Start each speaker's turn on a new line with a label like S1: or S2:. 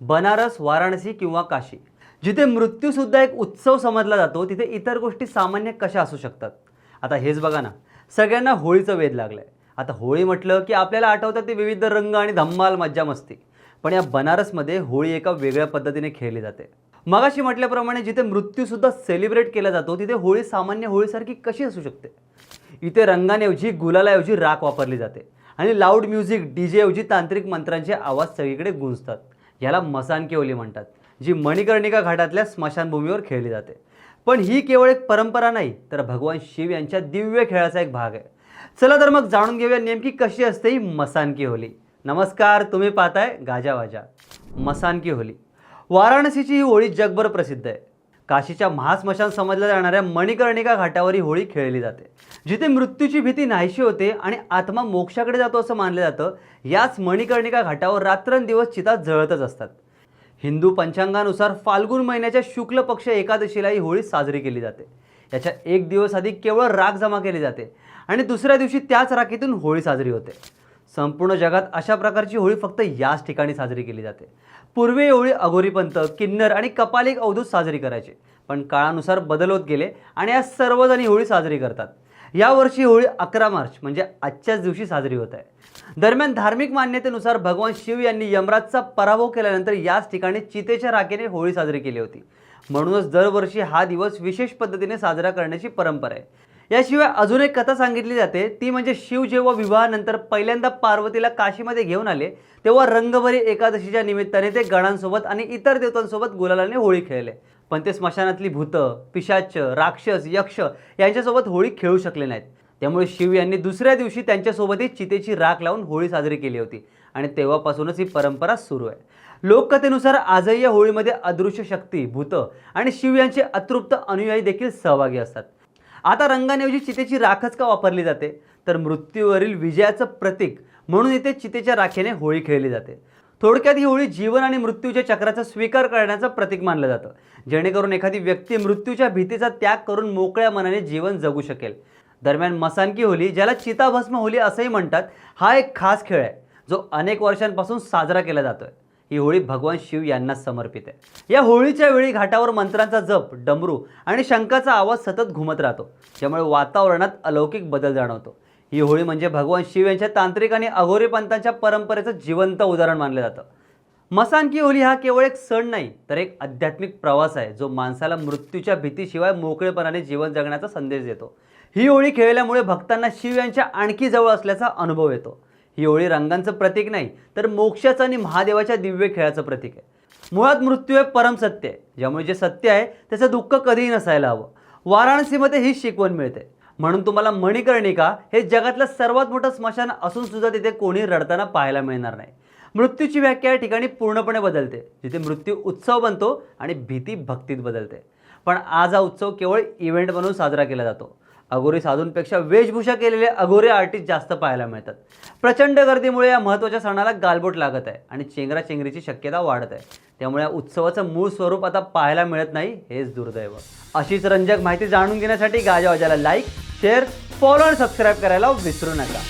S1: बनारस वाराणसी किंवा काशी जिथे मृत्यूसुद्धा एक उत्सव समजला जातो तिथे इतर गोष्टी सामान्य कशा असू शकतात? आता हेच बघा ना सगळ्यांना होळीचं वेध लागलं आहे आता होळी म्हटलं की आपल्याला आठवतात ते विविध रंग आणि धम्माल मज्जा मस्ती. पण या बनारसमध्ये होळी एका वेगळ्या पद्धतीने खेळली जाते. मगाशी म्हटल्याप्रमाणे जिथे मृत्यूसुद्धा सेलिब्रेट केला जातो तिथे होळी सामान्य होळीसारखी कशी असू शकते? इथे रंगांऐवजी गुलालाऐवजी राख वापरली जाते. आणि लाऊड म्युझिक डी जेऐवजी तांत्रिक मंत्रांचे आवाज सगळीकडे गुंजतात. ह्याला मसानकी होली म्हणतात जी मणिकर्णिका घाटातल्या स्मशानभूमीवर खेळली जाते. पण ही केवळ एक परंपरा नाही तर भगवान शिव यांच्या दिव्य खेळाचा एक भाग आहे. चला तर मग जाणून घेऊया नेमकी कशी असते ही मसानकी होली नमस्कार तुम्ही पाहताय गाजावाजा मसानकी होली वाराणसीची ही होळी जगभर प्रसिद्ध आहे. काशीच्या महास्मशान समजल्या जाणाऱ्या मणिकर्णिका घाटावर ही होळी खेळली जाते जिथे मृत्यूची भीती नाहीशी होते आणि आत्मा मोक्षाकडे जातो असं मानलं जातं याच मणिकर्णिका घाटावर रात्रंदिवस चिता जळतच असतात. हिंदू पंचांगानुसार फाल्गुन महिन्याच्या शुक्ल पक्ष एकादशीला ही होळी साजरी केली जाते. याच्या एक दिवस आधी केवळ राख जमा केली जाते आणि दुसऱ्या दिवशी त्याच राखीतून होळी साजरी होते. संपूर्ण जगात अशा प्रकारची होळी फक्त याच ठिकाणी साजरी केली जाते. पूर्वी होळी अघोरीपंत किन्नर आणि कपालिक अवधूत साजरी करायचे. पण काळानुसार बदल होत गेले आणि आज सर्वजणी होळी साजरी करतात. यावर्षी होळी अकरा मार्च म्हणजे आजच्याच दिवशी साजरी होत आहे. दरम्यान धार्मिक मान्यतेनुसार भगवान शिव यांनी यमराजचा पराभव केल्यानंतर याच ठिकाणी चितेच्या राखेने होळी साजरी केली होती. म्हणूनच दरवर्षी हा दिवस विशेष पद्धतीने साजरा करण्याची परंपरा आहे. याशिवाय अजून एक कथा सांगितली जाते. ती म्हणजे शिव जेव्हा विवाहानंतर पहिल्यांदा पार्वतीला काशीमध्ये घेऊन आले तेव्हा रंगभरी एकादशीच्या निमित्ताने ते गणांसोबत आणि इतर देवतांसोबत गुलालाने होळी खेळले. पण ते स्मशानातली भूतं पिशाच राक्षस यक्ष यांच्यासोबत होळी खेळू शकले नाहीत. त्यामुळे शिव यांनी दुसऱ्या दिवशी त्यांच्यासोबतही चितेची राख लावून होळी साजरी केली होती आणि तेव्हापासूनच ही परंपरा सुरू आहे. लोककथेनुसार आजही या होळीमध्ये अदृश्य शक्ती भूतं आणि शिव यांचे अतृप्त अनुयायी देखील सहभागी असतात. आता रंगांऐवजी चितेची राखच का वापरली जाते? तर मृत्यूवरील विजयाचं प्रतीक म्हणून इथे चितेच्या राखेने होळी खेळली जाते. थोडक्यात ही होळी जीवन आणि मृत्यूच्या चक्राचा स्वीकार करण्याचं प्रतीक मानलं जातं. जेणेकरून एखादी व्यक्ती मृत्यूच्या भीतीचा त्याग करून मोकळ्या मनाने जीवन जगू शकेल. दरम्यान मसानकी होली ज्याला चिताभस्म होली असंही म्हणतात हा एक खास खेळ आहे जो अनेक वर्षांपासून साजरा केला जातोय. ही होळी भगवान शिव यांना समर्पित आहे. या होळीच्या वेळी घाटावर मंत्रांचा जप डमरू आणि शंखाचा आवाज सतत घुमत राहतो. ज्यामुळे वातावरणात अलौकिक बदल जाणवतो. ही होळी म्हणजे भगवान शिव यांच्या तांत्रिक आणि अघोरी पंथांच्या परंपरेचं जिवंत उदाहरण मानलं जातं. मसानकी होली हा केवळ एक सण नाही तर एक आध्यात्मिक प्रवास आहे जो माणसाला मृत्यूच्या भीतीशिवाय मोकळेपणाने जीवन जगण्याचा संदेश देतो. ही होळी खेळल्यामुळे भक्तांना शिव यांच्या आणखी जवळ असल्याचा अनुभव येतो. ही होळी रंगांचं प्रतीक नाही तर मोक्षाचं आणि महादेवाच्या दिव्य खेळाचं प्रतीक आहे. मुळात मृत्यू हे परम सत्य आहे. ज्यामुळे जे सत्य आहे त्याचं दुःख कधीही नसायला हवं. वाराणसीमध्ये ही शिकवण मिळते. म्हणून तुम्हाला मणिकर्णिका हे जगातलं सर्वात मोठं स्मशान असून सुद्धा तिथे कोणी रडताना पाहायला मिळणार नाही. मृत्यूची व्याख्या या ठिकाणी पूर्णपणे बदलते. जिथे मृत्यू उत्सव बनतो आणि भीती भक्तीत बदलते. पण आज हा उत्सव केवळ इव्हेंट म्हणून साजरा केला जातो. अघोरी साधूंपेक्षा वेशभूषा केलेले अगोरे आर्टिस्ट जास्त पाहायला मिळतात. प्रचंड गर्दीमुळे या महत्त्वाच्या सणाला गालबोट लागत आहे आणि चेंगराचेंगरीची शक्यता वाढत आहे. त्यामुळे या उत्सवाचं मूळ स्वरूप आता पाहायला मिळत नाही हेच दुर्दैव. अशीच रंजक माहिती जाणून घेण्यासाठी गाजावाजाला लाईक शेअर फॉलो आणि सबस्क्राईब करायला विसरू नका.